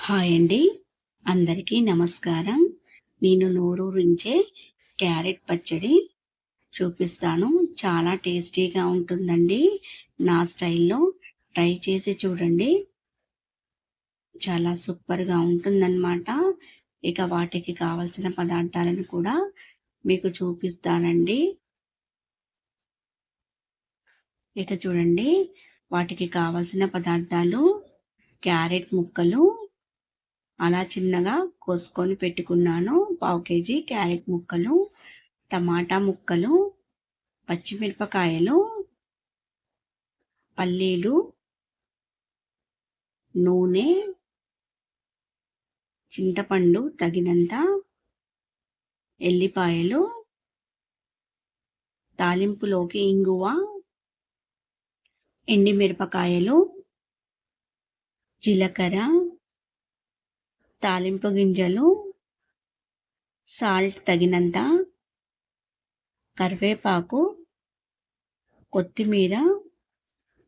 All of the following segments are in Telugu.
హాయ్ అండి. అందరికీ నమస్కారం. నేను నోరూరించే క్యారెట్ పచ్చడి చూపిస్తాను. చాలా టేస్టీగా ఉంటుందండి. నా స్టైల్లో ట్రై చేసి చూడండి. చాలా సూపర్గా ఉంటుందన్నమాట. ఇక వాటికి కావలసిన పదార్థాలను కూడా మీకు చూపిస్తానండి. ఇక చూడండి. వాటికి కావలసిన పదార్థాలు క్యారెట్ ముక్కలు అలా చిన్నగా కోసుకొని పెట్టుకున్నాను. పావు కేజీ క్యారెట్ ముక్కలు టమాటా ముక్కలు పచ్చిమిరపకాయలు పల్లీలు నూనె చింతపండు తగినంత ఎల్లిపాయలు తాలింపులోకి ఇంగువ ఎండిమిరపకాయలు జీలకర్ర తాలింపు గింజలు సాల్ట్ తగినంత కరివేపాకు కొత్తిమీర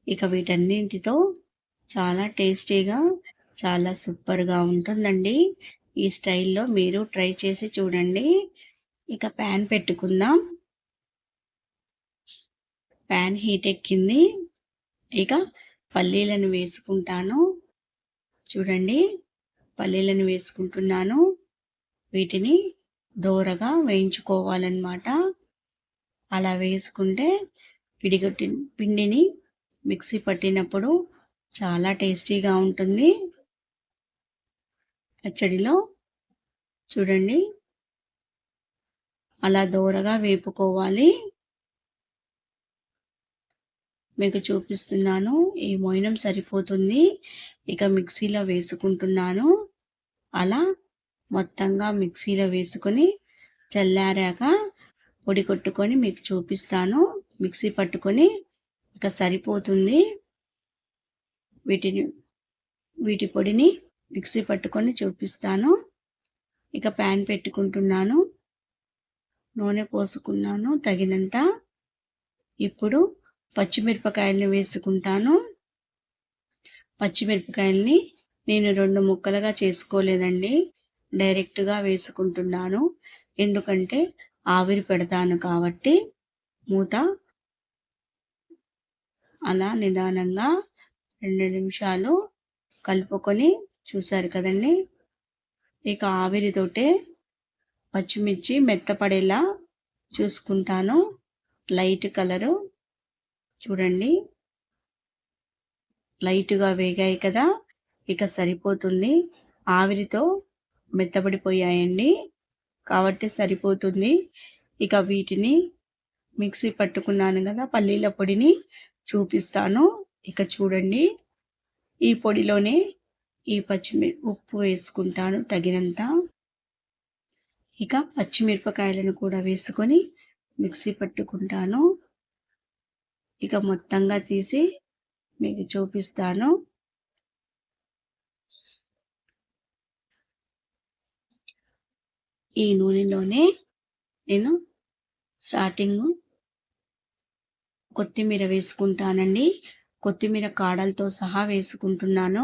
ఇక వీటన్నింటితో చాలా టేస్టీగా చాలా సూపర్గా ఉంటుందండి. ఈ స్టైల్లో మీరు ట్రై చేసి చూడండి. ఇక ప్యాన్ పెట్టుకుందాం. ప్యాన్ హీట్ ఎక్కింది. ఇక పల్లీలను వేసుకుంటాను. చూడండి. పల్లీలను వేసుకుంటున్నాను. వీటిని దోరగా వేయించుకోవాలన్నమాట. అలా వేసుకుంటే పిడిగొట్టి పిండిని మిక్సీ పట్టినప్పుడు చాలా టేస్టీగా ఉంటుంది. పచ్చడిలో చూడండి. అలా దోరగా వేపుకోవాలి. మీకు చూపిస్తున్నాను. ఈ మోయినం సరిపోతుంది. ఇక మిక్సీలో వేసుకుంటున్నాను. అలా మొత్తంగా మిక్సీలో వేసుకొని చల్లారాక పొడి కొట్టుకొని మీకు చూపిస్తాను. మిక్సీ పట్టుకొని ఇక సరిపోతుంది. వీటిని వీటి పొడిని మిక్సీ పట్టుకొని చూపిస్తాను. ఇక ప్యాన్ పెట్టుకుంటున్నాను. నూనె పోసుకున్నాను తగినంత. ఇప్పుడు పచ్చిమిరపకాయలను వేసుకుంటాను. పచ్చిమిరపకాయల్ని నేను రెండు ముక్కలుగా చేసుకోలేదండి. డైరెక్ట్గా వేసుకుంటున్నాను. ఎందుకంటే ఆవిరి పెడతాను కాబట్టి మూత అలా నిదానంగా రెండు నిమిషాలు కలుపుకొని చూసారు కదండి. ఇక ఆవిరితోటే పచ్చిమిర్చి మెత్తపడేలా చూసుకుంటాను. లైట్ కలరు చూడండి. లైట్గా వేగాయి కదా. ఇక సరిపోతుంది. ఆవిరితో మెత్తబడిపోయాయండి. కాబట్టి సరిపోతుంది. ఇక వీటిని మిక్సీ పట్టుకున్నాను కదా పల్లీల పొడిని చూపిస్తాను. ఇక చూడండి. ఈ పొడిలోనే ఈ పచ్చిమి ఉప్పు వేసుకుంటాను తగినంత. ఇక పచ్చిమిరపకాయలను కూడా వేసుకొని మిక్సీ పట్టుకుంటాను. ఇక మొత్తంగా తీసి మీకు చూపిస్తాను. ఈ నూనెలోనే నేను స్టార్టింగ్ కొత్తిమీర వేసుకుంటానండి. కొత్తిమీర కాడలతో సహా వేసుకుంటున్నాను.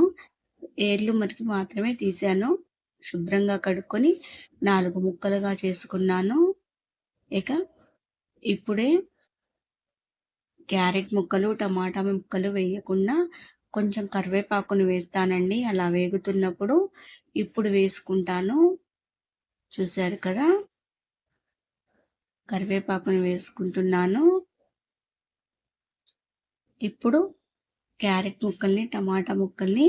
ఏర్లు మరికి మాత్రమే తీసాను శుభ్రంగా కడుక్కొని నాలుగు ముక్కలుగా చేసుకున్నాను. ఇక ఇప్పుడే క్యారెట్ ముక్కలు టమాటా ముక్కలు వేయకుండా కొంచెం కరివేపాకును వేస్తానండి. అలా వేగుతున్నప్పుడు ఇప్పుడు వేసుకుంటాను. చూశారు కదా? కరివేపాకుని వేసుకుంటున్నాను. ఇప్పుడు క్యారెట్ ముక్కల్ని టమాటా ముక్కల్ని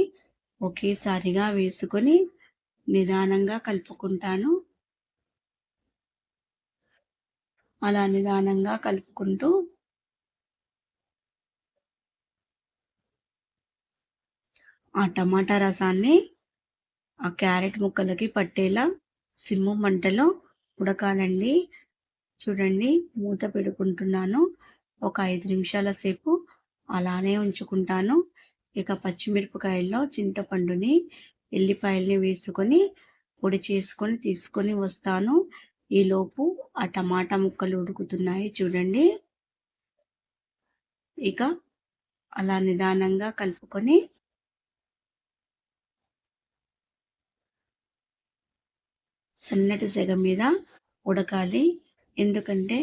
ఒకేసారిగా వేసుకొని నిదానంగా కలుపుకుంటాను. అలా నిదానంగా కలుపుకుంటూ ఆ టమాటా రసాన్ని ఆ క్యారెట్ ముక్కలకి పట్టేలా సిమ్ము మంటలో ఉడకాలండి. చూడండి మూత పెడుకుంటున్నాను. ఒక ఐదు నిమిషాల సేపు అలానే ఉంచుకుంటాను. ఇక పచ్చిమిరపకాయల్లో చింతపండుని ఎల్లిపాయల్ని వేసుకొని పొడి చేసుకొని తీసుకొని వస్తాను. ఈలోపు ఆ టమాటా ముక్కలు ఉడుకుతున్నాయి చూడండి. ఇక అలా నిదానంగా కలుపుకొని సన్నటి సెగ మీద ఉడకాలి. ఎందుకంటే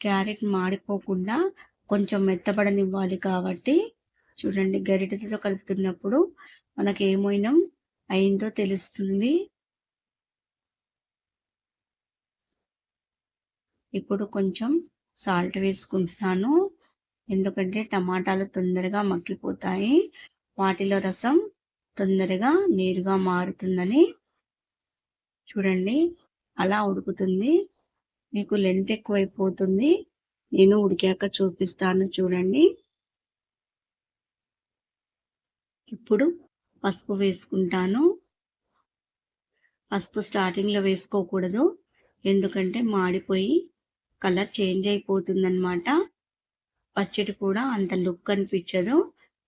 క్యారెట్ మాడిపోకుండా కొంచెం మెత్తబడనివ్వాలి కాబట్టి చూడండి గరిటెతో కలుపుతున్నప్పుడు మనకి ఏమైనా అయిందో తెలుస్తుంది. ఇప్పుడు కొంచెం సాల్ట్ వేసుకుంటున్నాను. ఎందుకంటే టమాటాలు తొందరగా మగ్గిపోతాయి. వాటిలో రసం తొందరగా నీరుగా మారుతుందని చూడండి. అలా ఉడుకుతుంది. మీకు లెంత్ ఎక్కువైపోతుంది. నేను ఉడికాక చూపిస్తాను చూడండి. ఇప్పుడు పసుపు వేసుకుంటాను. పసుపు స్టార్టింగ్లో వేసుకోకూడదు. ఎందుకంటే మాడిపోయి కలర్ చేంజ్ అయిపోతుందన్నమాట. పచ్చడి కూడా అంత లుక్ అనిపించదు.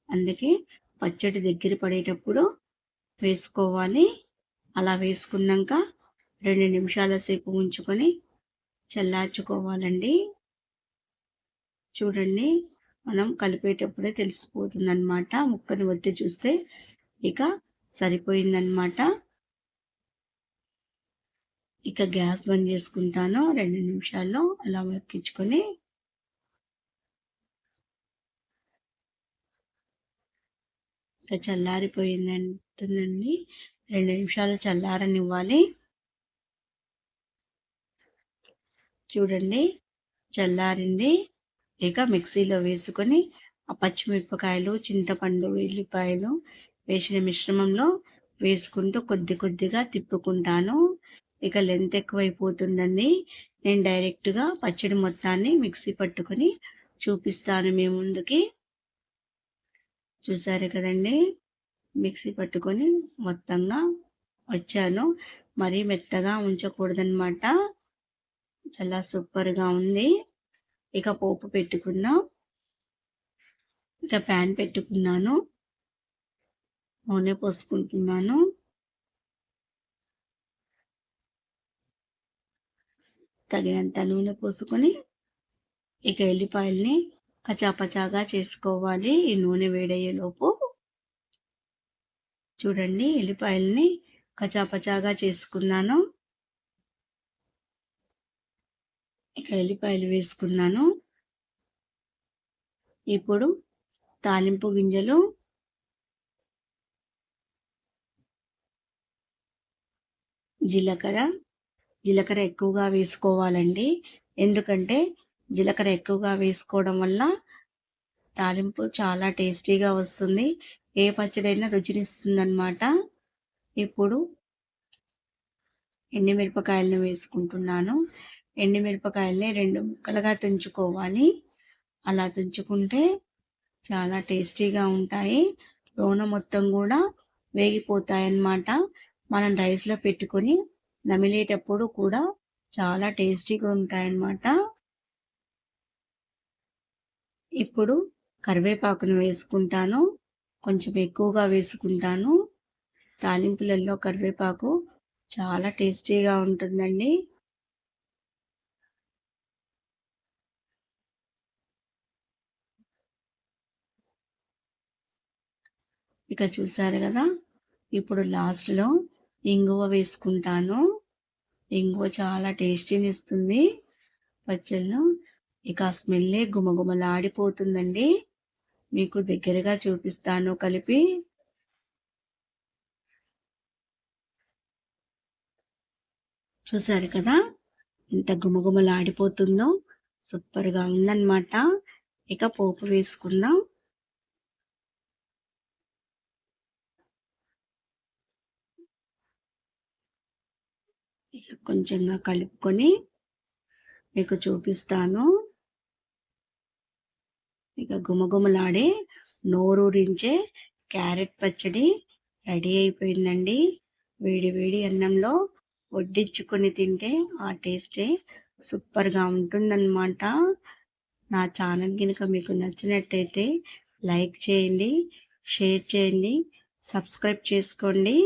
అందుకే పచ్చడి దగ్గర పడేటప్పుడు వేసుకోవాలి. అలా వేసుకున్నాక రెండు నిమిషాల సేపు ఉంచుకొని చల్లార్చుకోవాలండి. చూడండి మనం కలిపేటప్పుడే తెలిసిపోతుంది అనమాట ముక్కని వద్ద చూస్తే ఇక సరిపోయిందనమాట ఇక గ్యాస్ బంద్ చేసుకుంటాను. రెండు నిమిషాల్లో అలా ఎక్కించుకొని ఇక చల్లారిపోయిందంటుందండి. రెండు నిమిషాలు చల్లారనివ్వాలి. చూడండి చల్లారింది. ఇక మిక్సీలో వేసుకొని ఆ పచ్చిమిరపకాయలు చింతపండు ఉల్లిపాయలు వేసిన మిశ్రమంలో వేసుకుంటూ కొద్ది కొద్దిగా తిప్పుకుంటాను. ఇక లెంత్ ఎక్కువైపోతుందండి. నేను డైరెక్ట్గా పచ్చడి మొత్తాన్ని మిక్సీ పట్టుకొని చూపిస్తాను మీ ముందుకి. చూసారు కదండి? మిక్సీ పట్టుకొని మొత్తంగా వచ్చాను. మరీ మెత్తగా ఉంచకూడదనమాట చాలా సూపర్గా ఉంది. ఇక పోపు పెట్టుకుందాం. ఇక ప్యాన్ పెట్టుకున్నాను. నూనె పోసుకుంటున్నాను. తగినంత నూనె పోసుకొని ఇక ఎల్లిపాయల్ని కచాపచాగా చేసుకోవాలి. ఈ నూనె వేడయ్యేలోపు చూడండి ఎల్లిపాయల్ని కచాపచాగా చేసుకున్నాను. ఇక ఎల్లిపాయలు వేసుకున్నాను. ఇప్పుడు తాలింపు గింజలు జీలకర్ర. జీలకర్ర ఎక్కువగా వేసుకోవాలండి. ఎందుకంటే జీలకర్ర ఎక్కువగా వేసుకోవడం వల్ల తాలింపు చాలా టేస్టీగా వస్తుంది. ఏ పచ్చడైనా రుచినిస్తుంది అనమాట ఇప్పుడు ఎండుమిరపకాయలను వేసుకుంటున్నాను. ఎండుమిరపకాయలని రెండు ముక్కలుగా తుంచుకోవాలి. అలా తుంచుకుంటే చాలా టేస్టీగా ఉంటాయి. లోన మొత్తం కూడా వేగిపోతాయి అన్నమాట మనం రైస్లో పెట్టుకొని నమిలేటప్పుడు కూడా చాలా టేస్టీగా ఉంటాయన్నమాట. ఇప్పుడు కరివేపాకును వేసుకుంటాను. కొంచెం ఎక్కువగా వేసుకుంటాను. తాలింపులలో కరివేపాకు చాలా టేస్టీగా ఉంటుందండి. ఇక చూసారు కదా ఇప్పుడు లాస్ట్లో ఇంగువ వేసుకుంటాను. ఇంగువ చాలా టేస్టీని ఇస్తుంది పచ్చళ్ళు ఇక స్మెల్లే గుమగుమలాడిపోతుందండి. మీకు దగ్గరగా చూపిస్తాను కలిపి. చూసారు కదా? ఎంత గుమగుమలాడిపోతుందో. సూపర్గా ఉందన్నమాట. ఇక పోపు వేసుకుందాం. ఇక కొంచెంగా కలుపుకొని మీకు చూపిస్తాను. ఇక గుమగుమలాడే నోరూరించే క్యారెట్ పచ్చడి రెడీ అయిపోయిందండి. వేడి వేడి అన్నంలో వడ్డించుకొని తింటే ఆ టేస్టే సూపర్గా ఉంటుందన్నమాట. నా ఛానల్ కనుక మీకు నచ్చినట్టయితే లైక్ చేయండి షేర్ చేయండి సబ్స్క్రైబ్ చేసుకోండి.